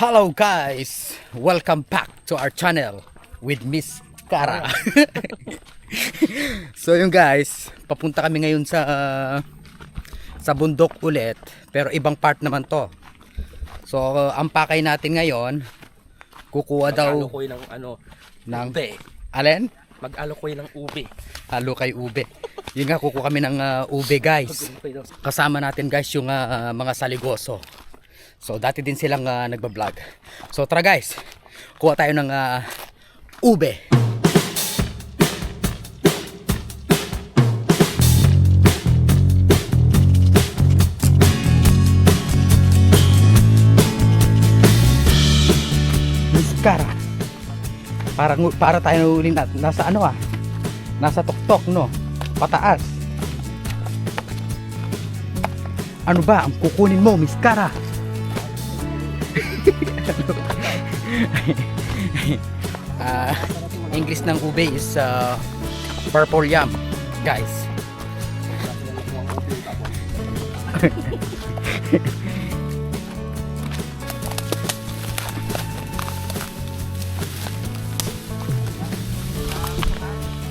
Hello guys! Welcome back to our channel with Miss Cara. so yun guys, papunta kami ngayon sa sa bundok ulit, pero ibang part naman to. So ang pakay natin ngayon, kukuha daw Mag-alokoy ng ano, ng ube. Alin? Mag-alokoy ng ube. Halo kay ube. Yun nga, kukuha kami ng uh, ube guys. Mag-alokoy ng kasama natin guys yung ah, mga saligoso. So dati din silang uh, nagba-vlog. So tara guys, kuha tayo ng ah, ube. Miskara. Para para tayo uling na, nasa ano ah. Nasa tuktok no. Pataas. Ano ba ang kukunin mo, Miss Cara? Ah, English ng ube is uh, purple yam, guys.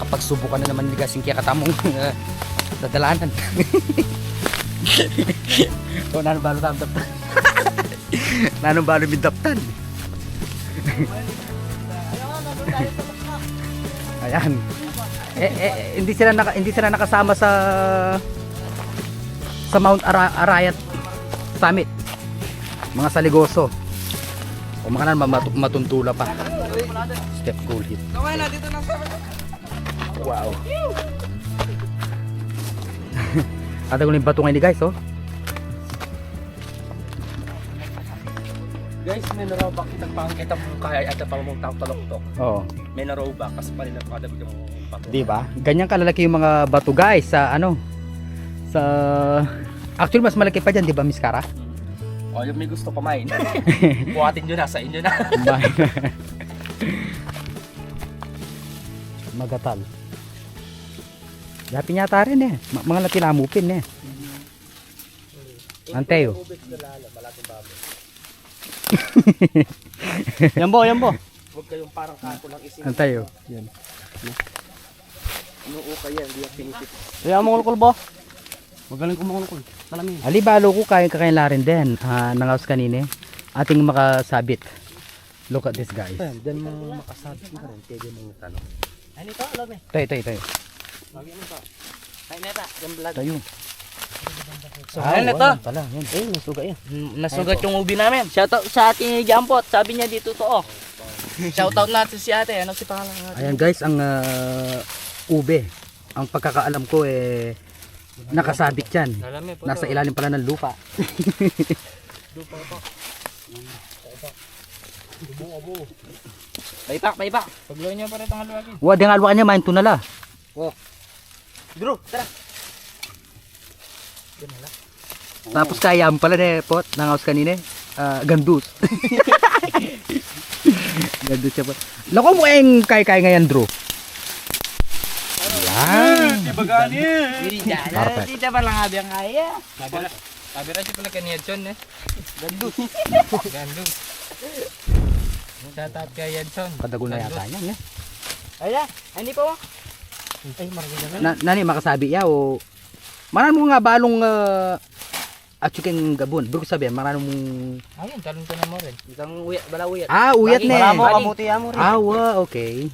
Kapag subukan na naman ni guys yung kakatamong uh, dadalanan. o nanong balo tam daptan. nanong balo min daptan. Ayan. Eh, eh, hindi sila naka, hindi sila nakasama sa sa Mount Ara Arayat Summit. Mga saligoso. O mga mat matuntula pa. Step goal hit. Wow. Ada ko yung bato ngayon guys, oh. Guys, may narobak kitang pangkita mo kaya at pa mong tao taloktok. Oo. May narobak kasi pa rin nakadabig yung pato. Di ba? Ganyan kalalaki yung mga bato guys sa ano sa Actually mas malaki pa diyan, di ba, Miss Cara? O, yung may gusto kumain. Buhatin nyo na, sa inyo na. Magatal. Dapi yata rin eh. Ma- mga latinamupin eh. Anteo. Yan bo, yan bo. Huwag kayong parang kako lang isin. Anteo. Inuukay yan, hindi yan pinipit. Kaya mo kulkul bo. Magaling ko makulkul. Malami. Ali balo ko kaya kakain rin din. Ah, nangaws kanine. Ating makasabit. Look at this guys. Ayan, dyan mo makasabi mo rin. Pwede mo tanong. Ano ito? Alam eh. Tayo, tayo, tayo. Lagi mo pa. Ay, neta. Yung vlog. Tayo. Ayun, Ah, ito. wala Pala, yan. Eh, nasuga yan. Nasugat yung ubi namin. Shoutout sa ating Jampot. Sabi niya dito to oh. Shoutout natin si ate. Ano si pangalan natin? Ayan guys, ang ah, ube. Ang pagkakaalam ko eh nakasabit yan. Nasa ilalim pala ng lupa. Paipak, paipak. Pagloy niyo pa rin itong halwagin. Wa di alwa niya main tunala. Drew, tara. Tapos kaya pala ne pot nangaws kanine. Ah, gandus. gandus siya po. Lako mo eng kay kay ngayon, Drew. Yan. Hindi dyan. Perfect. Hindi ba lang habi ang kaya? Sabi rin siya pala kanina John eh. Gandus. Gandus. Shout out kay Edson. Padagol na yata yan, eh. Ayan. Hindi po. Ay, marami Na, nani makasabi ya o Maran mo nga balong uh, at chicken gabon. Bro sabi, maran mong Ayun, talon ko na mo rin. Isang uyat, bala uyat. Ah, uyat ne. Wala mo, Bali. kamuti mo rin. Ah, wa, okay.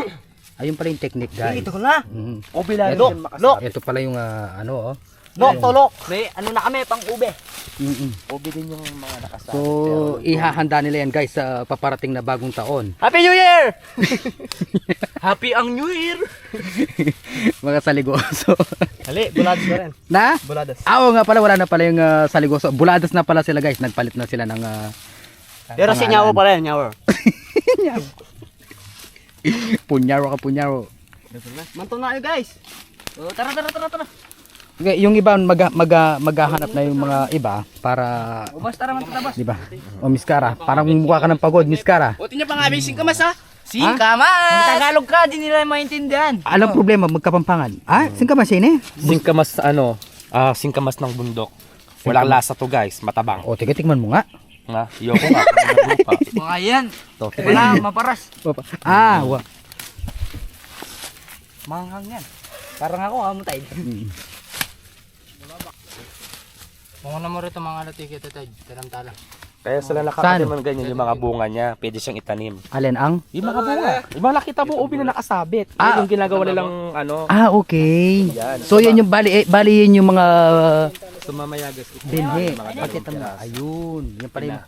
Ayun pala yung technique, guys. Dito ko na. Mhm. O bilalo. Ito, ito pala yung ah, ano, oh. Lok, to lok. May ano na kami, pang ube. Mhm. Obi din yung mga nakasabi. So, ihahanda nila yan, guys, sa paparating na bagong taon. Happy New Year! Happy ang New Year! Mga saligoso. Hali, buladas na rin. na? Buladas. Ah, oo nga pala, wala na pala yung ah, saligoso. Buladas na pala sila, guys. Nagpalit na sila ng ah, Pero si. Nyawo pa rin, Nyawo. punyaro ka punyaro. Manto na kayo guys. O, tara, tara, tara, tara. Yung iba mag, mag, maghahanap na yung mga iba para O, bas, tara, manto na, bas. Di ba? O Miss Cara, parang mukha ka ng pagod, Miss Cara. Buti niya pang abing singkamas, ha? Singkamas! Kung Tagalog ka, di nila maintindihan. Alam problema, magkapampangan. Ah, singka ba siya Singkamas ano, ah singkamas ng bundok. Walang lasa to guys, matabang. O, tiga tikman mo nga. Nga, iyoko nga. Naglupa. Mga yan. To. Wala, maparas. Ah, wa. Manghang yan. Parang ako, hamutay. Mm. Mga na mo rito mga latikit ito, talamtala. Kaya sila nakakatanim ng ganyan yung mga bunga niya. Pwede siyang itanim. Alin ang? Yung mga bunga. Yung mga nakita mo ubi na nakasabit. Ah. Yung ginagawa nilang ano. Ah, okay. Yan. So yan yung bali eh, bali yun yung mga Sumamayagas. binhi. Mga Ipakita mo. Ayun, yan pala yung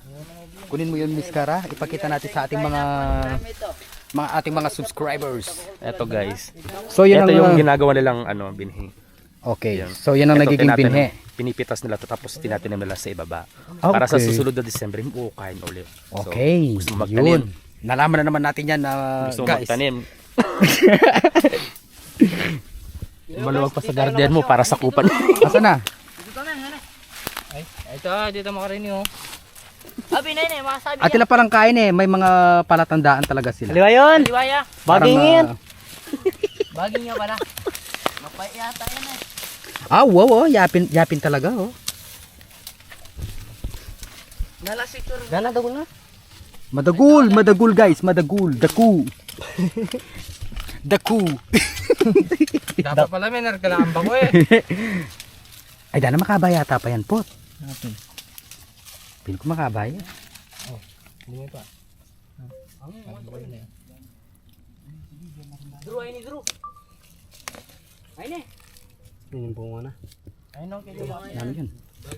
Kunin mo yun, Miss Cara. Ipakita natin sa ating mga mga ating mga subscribers. Ito guys. So yun Ito ang yung ginagawa nilang ano, binhi. Okay. Yan. So yan ang Ito, nagiging tinatanim- binhi. Pinipitas nila to tapos tinatanim nila sa ibaba. Ah, Para sa okay. susunod na December, buukain ulit. So, Okay. gusto mo magtanim? Yun. Nalaman na naman natin yan na Gusto mo guys. magtanim? Maluwag pa sa garden mo para sa kupan. Asa na? Dito na, ano? Ay, ito, dito makarinig oh. Abi na yun eh, masabi At sila palang kain eh. May mga palatandaan talaga sila. Liwa yun! Liwaya! Baging yan. Baging niya pala. Mapay yata yan eh. Ah, wow, oh. Yapin, yapin talaga, oh. Nalasitur. Gana daw na. Madagul, madagul guys, madagul. Daku. Daku. Dapat pala may narkalaamba ko eh. Ay, dana makabaya yata pa yan, pot. Pili ko makabaya. Hindi pa. Drew, ay ni Drew. Ay ni. Yun yung bunga na. Ay no, kaya ba? Ano yun?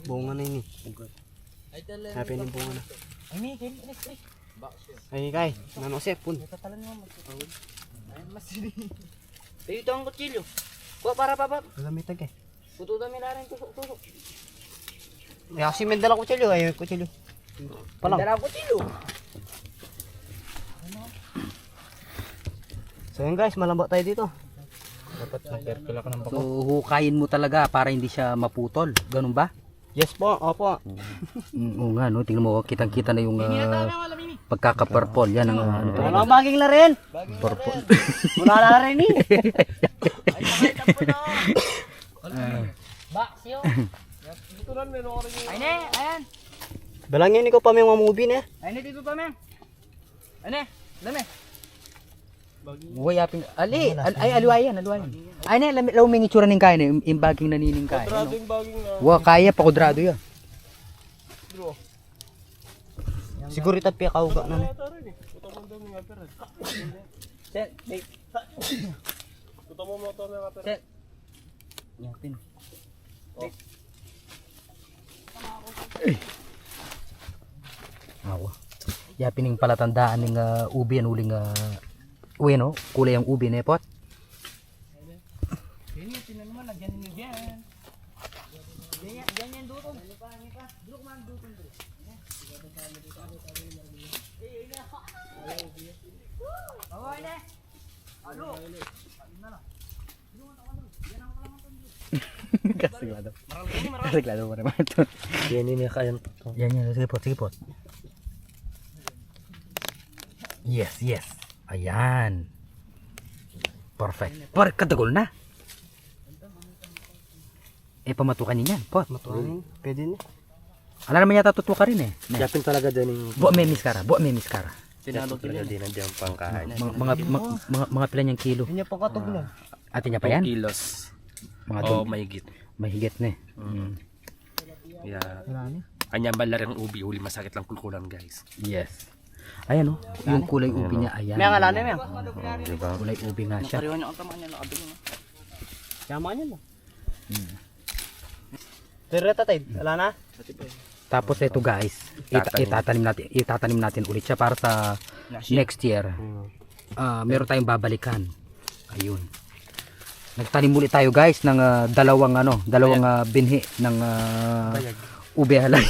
Bunga na yun eh. Ay. Happy yung bunga na. Ay ni, kaya ni. Ay, Ay, kay. Nano siya, pun. tatalan mo mag. Ay, masili. Dito ang kutsilyo. Kuha para papa. Lamitag eh. Pututan mo na rin tusok tusok. Ay, kasi may dala kutsilyo. Ay, kutsilyo. Palang. Dala ang kutsilyo. So yun guys, malambot tayo dito. Dapat na-circle ako ng So, hukayin mo talaga para hindi siya maputol. Ganun ba? Yes po, opo. Mm, oo nga, no? Tingnan mo, kitang-kita na yung uh, pagkaka-purple. Yan ang uh, ano Wala talaga. ang baging na rin. Purple. Wala na rin eh. Baksyo. Ay ne, ayan. Balangin ko pa may mga movie na. Ay ne, dito pa men. Ay ne, dami. Uy, yapin. Ali, al, ay, aluwayan, aluwayan. Ay, na, lam- lauming itsura ng kain, eh, yung, baging nanining kain. Ano? Wa, kaya, pakudrado yan. Siguro ito pikauga na. Set, wait. Set. Yapin. Awa. Yapin yung palatandaan ng uh, ubi, ang uling, uh, uwi, no? Kulay ang ubi, ne, pot? Yan yun, tinan mo, nagyan nyo dyan. Yan yan, yan yan, dutong. Dutong man, dutong, dutong. Bawal na. Alo. Kasiglado. Kasiglado mo naman ito. Yan yun yung kayan. Yan, yan. Sige po, sige po. Yes, yes. Ayan. Perfect. Par katagol na. Eh, pamatukan niyan, pot. Matuhan. Pwede na. Ala naman yata tutuka rin eh. Ne. Yapin talaga din yung Buwa may miskara, buwa may miskara. Yapin talaga din nandiyan pangkain. Mga, mga, mga, mga, mga pila niyang kilo. Hindi pa katog na. Atin niya pa yan? kilos. Mga dun. mahigit. Mahigit na eh. Mm. Wala na. kanya bala rin ubi, huli masakit lang kulkulan guys. Yes. Ayan oh, yung kulay ubi niya, ayan. May ang alana may. Oh, diba? Kulay ubi nga siya. Pariwan niyo ang tamaan niya, nakabili mo. Yama niya na. Pero tatay, wala na? Tapos ito guys, ita- Tatanim. itatanim natin, itatanim natin ulit siya para sa next year. Ah, meron tayong babalikan. Ayun. Nagtanim ulit tayo guys ng ah, dalawang ano, dalawang ah, binhi ng uh, ube halay.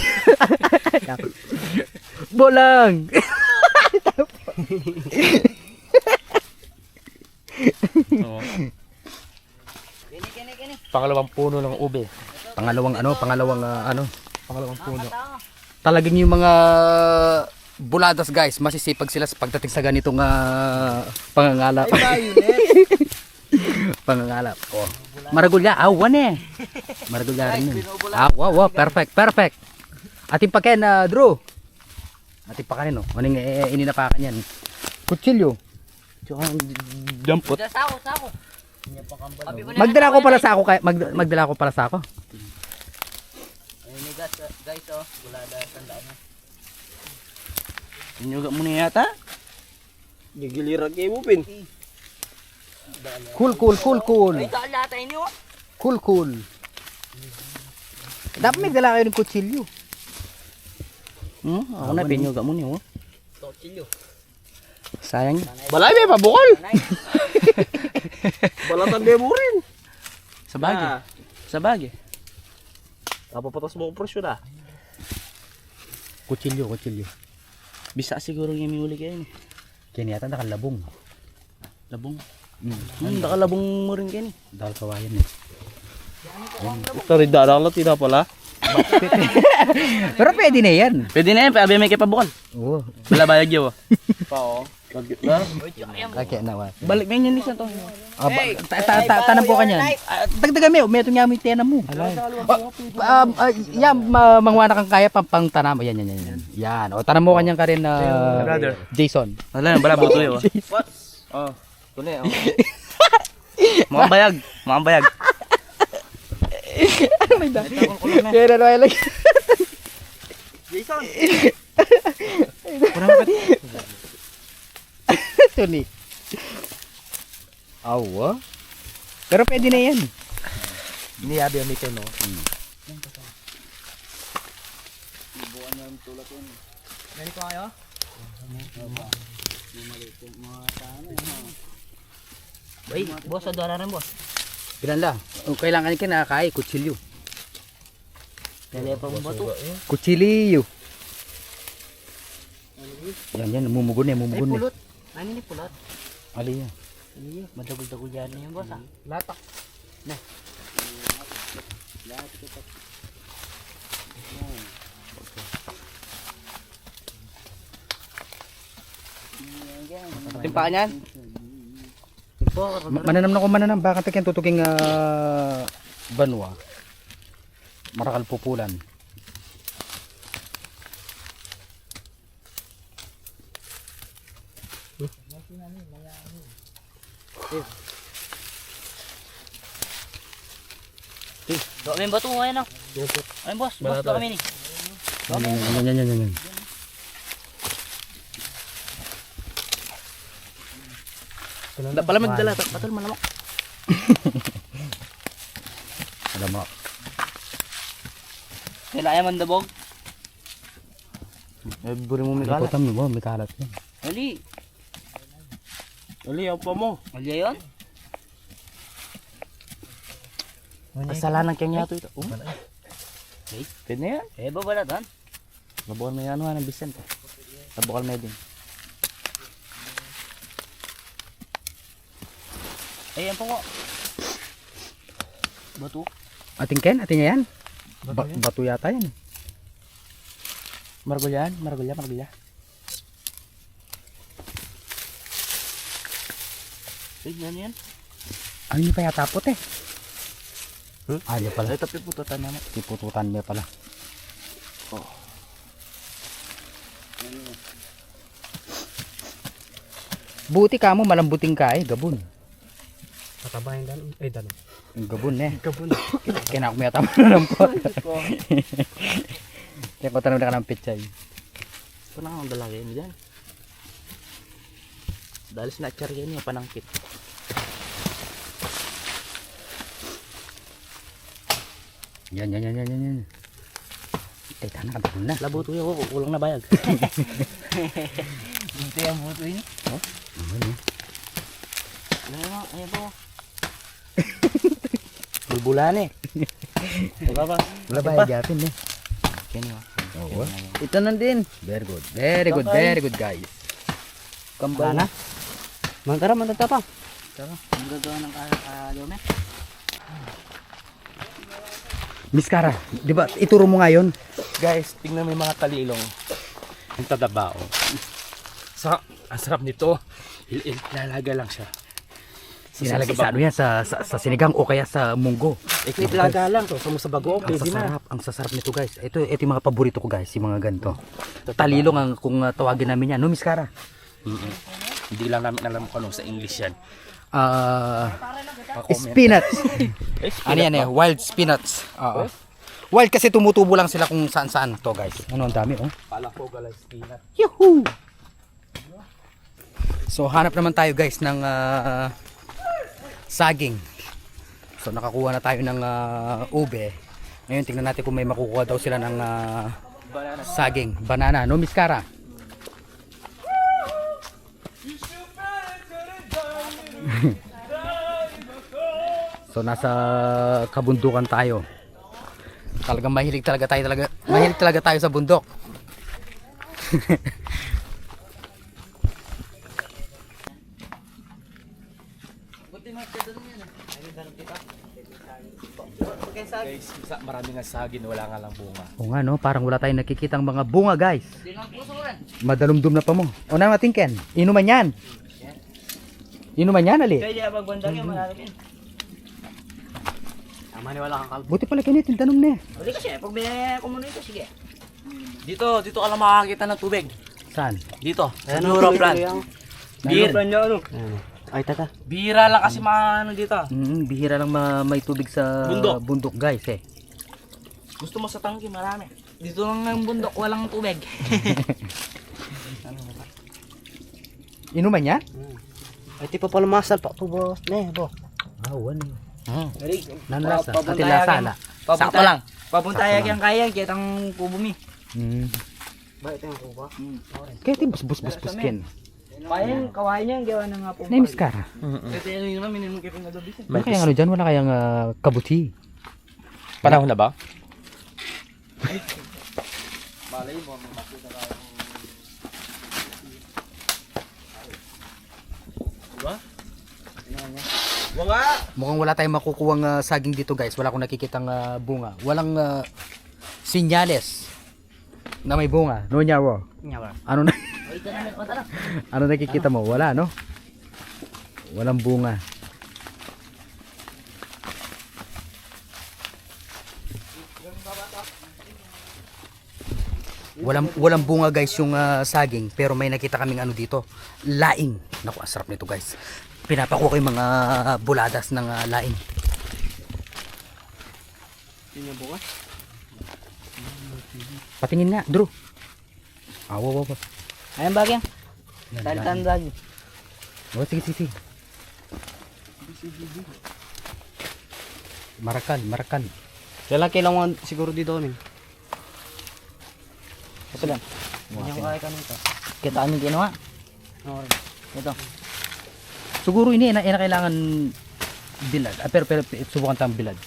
Bolang. Oo. Pangalawang puno ng ube. pangalawang ano, pangalawang ah, ano, pangalawang puno. Talagang yung mga buladas guys, masisipag sila sa pagdating sa ganitong ah, pangangalap. pangangalap. Oh. Maragulya, awan eh. Maragulya rin yun. Ah, wow, wow, perfect, perfect. Ating paken, na Drew. Ati pa kanin, oh. Maning eh, ininapakan yan. Kutsilyo. Tsaka dampot. Sa sako, sako. Magdala ko pala sa ako kay mag, magdala ko pala sa ako. Ayun ni guys, uh, guys oh, bulada tandaan na. Inyuga mo na yata. Gigilirag kayo mo, Pin. Cool, cool, cool, cool. Ay, saan lahat ay niyo? Cool, cool. Dapat may dala kayo ng kutsilyo. Hmm? Ako na, pinyuga mo niyo. Tortillo. Sayang. Balay, may pabukol. Balatan din mo rin. Sa bagay. Ah. Sa bagay. Kapapatas mo ko presyo na. Kutsilyo, kutsilyo. Bisa siguro yung may uli kayo. eh. Kaya yata nakalabong. Labong. Hmm. Hmm, nakalabong mo rin kayo. Dahil kawayan eh. Ito rin darang lang tira pala. Pero pwede na yan. Pwede na yan, pabi may kapabukol. Oo. Wala bayag oh. Lagit na. Kaya nawa. Balik mo yan nisan to. Ah, ta, ta, ta, tanam ko kanyan. Ah, Dagdagan mo, may ito nga may tena mo. Ah, um, ah, yan, ma, mangwana kang kaya pang, pang tanam. Yan, yan, yan, yan. Yan. O, tanam mo kanyang ka rin. Jason. Wala na, bala buto yun. What? Oh, tunay. Oh. Mga bayag, mga bayag. Kaya na naman lagi. Jason. Ito ni. Awa. Pero pwede na yan. Niyabi ang mito, no? Ganito kayo? Ay, boss, adara rin boss. Pilan lang. Kung kailangan ka nakakain, kutsilyo. Kaya pa mo ba ito? Kutsilyo. Yan, yan. Mumugon na, Ay, mumugon na. pulot. Ano ni pulot? Ali yan. Iyo, madagol-dagol yan na yung boss ah. Latak. Timpaan yan? Ma- Mananam na ko mananam. Baka takin tutuking ah, banwa. Marakal pupulan. Do, may bato ngayon ah. Ay, boss, boss ba kami ni? Yan, yan, yan, yan, yan, yan. Da pala magdala, patol malamok. Alam mo. Kailangan man dabog. Eh, buri mo may May kalat. kutam mo, may kalat yan. Ali, Ali, ang pa mo. ali yun? Kasalanan kaya nga ito. Oh. Pwede na yan. Eh, babalatan. Nabukal mo yan, ano, ng Vicente. Nabukal mo din. Eh, yan po ko. Bato. Ating Ken, ating yan. Ba- bato yata yan. Margulyan, margulya, margulya. Eh, yan yan. Ano niya pa yata puti? Hmm? Ah, niya pala. Ay, tapi pututan naman. Ipututan niya pala. Buti ka mo, malambuting ka eh, gabon. Katabayan dan. Eh, dan. Yung gabon eh. Gabon. Kaya ako may tama na lang po. Kaya ko tanong na ka ng pichay. Ito na ang dalagay mo dyan. Dahil sinatchar yan yung panangkit. Yan, yan, yan, yan, yan. Eh, tanong ka na. Kulang na bayag. Bulbulan eh. Diba ba? Wala ba yatin eh. Yan yun. Oo. Ito na din. Very good. Very good, very good guys. Kambal Wala na. Mangkara, mantatapa. Ang gagawa ng kalome. Miss Cara, di ba ituro mo nga yun? Guys, tingnan mo yung mga talilong. Ang tadabao. Sa, ang sarap nito. Il-il, lalaga lang siya. Nilalagay sa ano yan, sa, sa, sa sinigang o kaya sa munggo. May plaga lang to. Sa bago. Ang sasarap, ang sasarap nito guys. Ito, ito yung mga paborito ko guys, yung mga ganito. Talilong ang kung uh, tawagin namin yan. No, Miss Cara? Hindi lang namin alam kung ano sa English yan. Ah, spinach. ano yan eh, wild spinach. Oo. Wild kasi tumutubo lang sila kung saan saan to guys. Ano ang dami oh. Pala ko galay spinach. Yahoo! So hanap naman tayo guys ng ah, saging. So nakakuha na tayo ng ah, ube. Ngayon tingnan natin kung may makukuha daw sila ng ah, saging. Banana, no Miss Cara? so nasa kabundukan tayo. Talagang mahilig talaga tayo talaga. Mahilig talaga tayo sa bundok. Guys, sa marami nga sagin, wala nga lang bunga. O nga no, parang wala tayong nakikitang mga bunga guys. Madalumdum na pa mo. O na natin Ken, inuman yan. Inuman yan ali. Kaya pagbandang yung malalagyan. Tama ni wala kang kalbo. Buti pala kinit, yung tanong na eh. Kasi, pag binaya ko muna ito, sige. Dito, dito ka lang makakita ng tubig. Saan? Dito, sa Neuroplan. tuloy-tuloy ang- Bir, Ayan. Ay, tata. bira lang kasi mga ano dito. Mm, bihira lang ma- may tubig sa Bundok. bundok guys eh. Gusto mo sa tangki, marami. Dito lang ng bundok, walang tubig. Inuman yan? Ay, ti pa pala masal pa to boss. Ne, bo. Ah, wala. Hmm. Nanlasa. Pa- Ati lasa ala. Papunta Sakto lang. Papunta Sakto yang kaya, kitang kubo mi. Mm. Ba ito yung kuba? Kaya tin bus bus bus. Kaya yung kawain niya, gawa na nga po. Na Miss Cara. Ito yung naman, minimum kipin na gabi. Wala kayang ano dyan? Wala kayang ah, kabuti. Panahon na ba? Wala. Mukhang wala tayong makukuhang ah, saging dito guys. Wala akong nakikitang ah, bunga. Walang ah, sinyales na may bunga. No nyawo. Nyawa. Ano na ano nakikita mo? Wala no? Walang bunga. Walang walang bunga guys yung ah, saging pero may nakita kaming ano dito, laing. Naku, ang sarap nito guys. Pinapakuha ko yung mga buladas ng ah, laing. Yun yung bunga. Patingin nga, Drew. Ah, wow, wow, wow. Ayan bagyan. Yan, Tantan laing. lagi. Oh, sige, sige. sige. Marakal, marakal. Kailan kailangan siguro dito min. Ito lang. Yung kaya ka nito. Kita kami ginawa. Ito. Siguro ini na, ina kailangan bilad. Ah, pero, pero, subukan tayong bilad.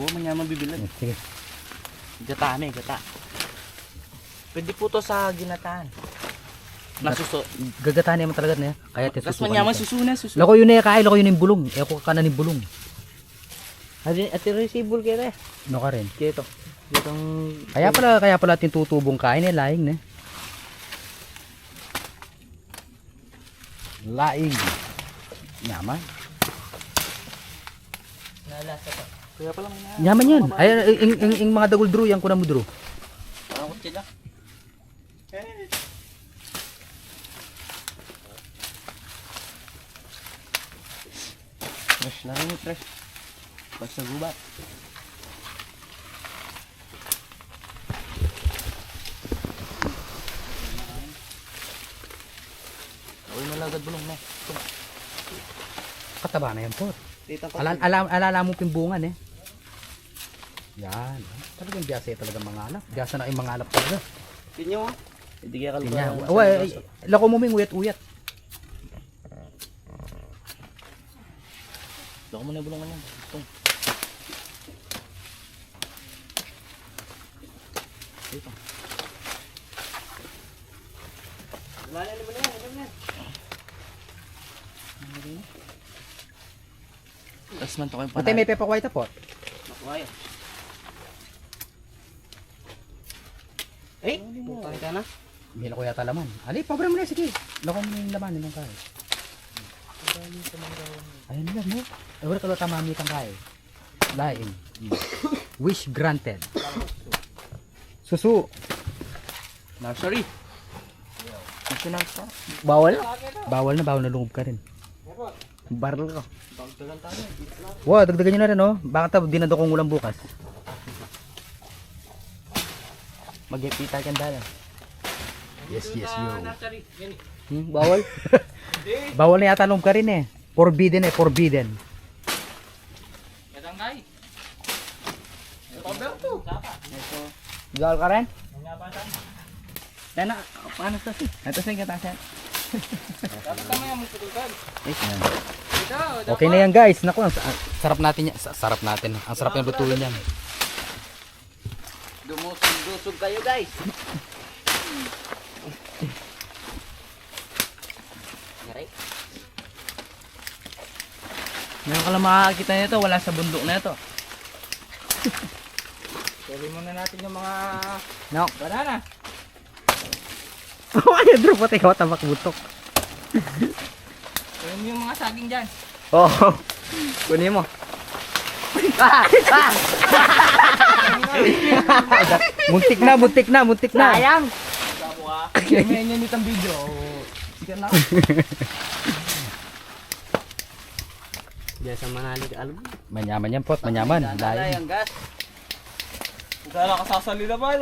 Oo, manyaman bibilan. Sige. Gata may gata. Pwede po to sa ginataan. Nasuso. Gagatahan naman talaga na. Kaya Tapos susukan. manyaman ito. susuna, susuna. Lako yun na kaya, lako yun yung bulong. Eh, ako kanan yung bulong. Ati ati receivable kaya eh. No ka rin. Kito. Itong Kaya pala, kaya pala ating tutubong kain eh, laing na. Laing. Yaman. nalasa pa. Kaya pala may na. Yaman yan. Ay, ing, ing, ing mga dagol drew, yan ko na mo drew. Parang kutsila. Fresh na rin fresh. Pag sa gubat. Uy, malagad bulong na. Kataba na yan po. Tita ko. Alala, alala, alala mo pimbungan eh. Yan. Talagang biyasa eh, talagang mangalap. Biyasa na kayong mangalap talaga. Tinyo. Hindi kaya kalba. Tingnan. Uy, ay, lako mo ming uyat-uyat. Loko mo na yung bulungan yan. Ito. Ito. Wala na naman yan. Alam na. Tapos man to kayong Ate, may pepa white po. Makuha Eh, putang ka na. May lako yata laman. Ali, pobre mo na, sige. Lako mo yung laman, yung kaya. Ayun lang mo. Eh, wala ka tamami kang kay. Lain. Wish granted. Susu. Nursery. National pa. Bawal? Bawal na, bawal na lungog ka rin. Barrel ko. Wow, dagdagan nyo na rin, oh. Baka ta, dinado kong ulam bukas. Mag-ipita ka dala. Yes, yes, yo. Hmm, bawal? Bawal na yata lungog ka rin, eh. Forbidden, eh. Forbidden. Bawal ka rin? Dana, paano to si? Ito sa katasan. Okay na yan, guys. Naku, ang sa- ang sarap natin yan. Sa- Sarap natin. Ang sarap yung lutuin yan. Dumusog-dusog kayo guys. Ngaray. Meron ka lang makakakita nito, wala sa bundok na ito. Tuloy muna natin yung mga No. banana. Ay, drop pati ka tabak butok. Mo yung mga saging dyan. Oo. Oh. Kunin mo. Ah! Ah! muntik na, muntik na, muntik na. Sayang! May nyo nitong video. Sige na. Diyan sa Manali ka alam. Manyaman yan, pot. Manyaman. Dala Dahil. yung gas. Sasali na ba?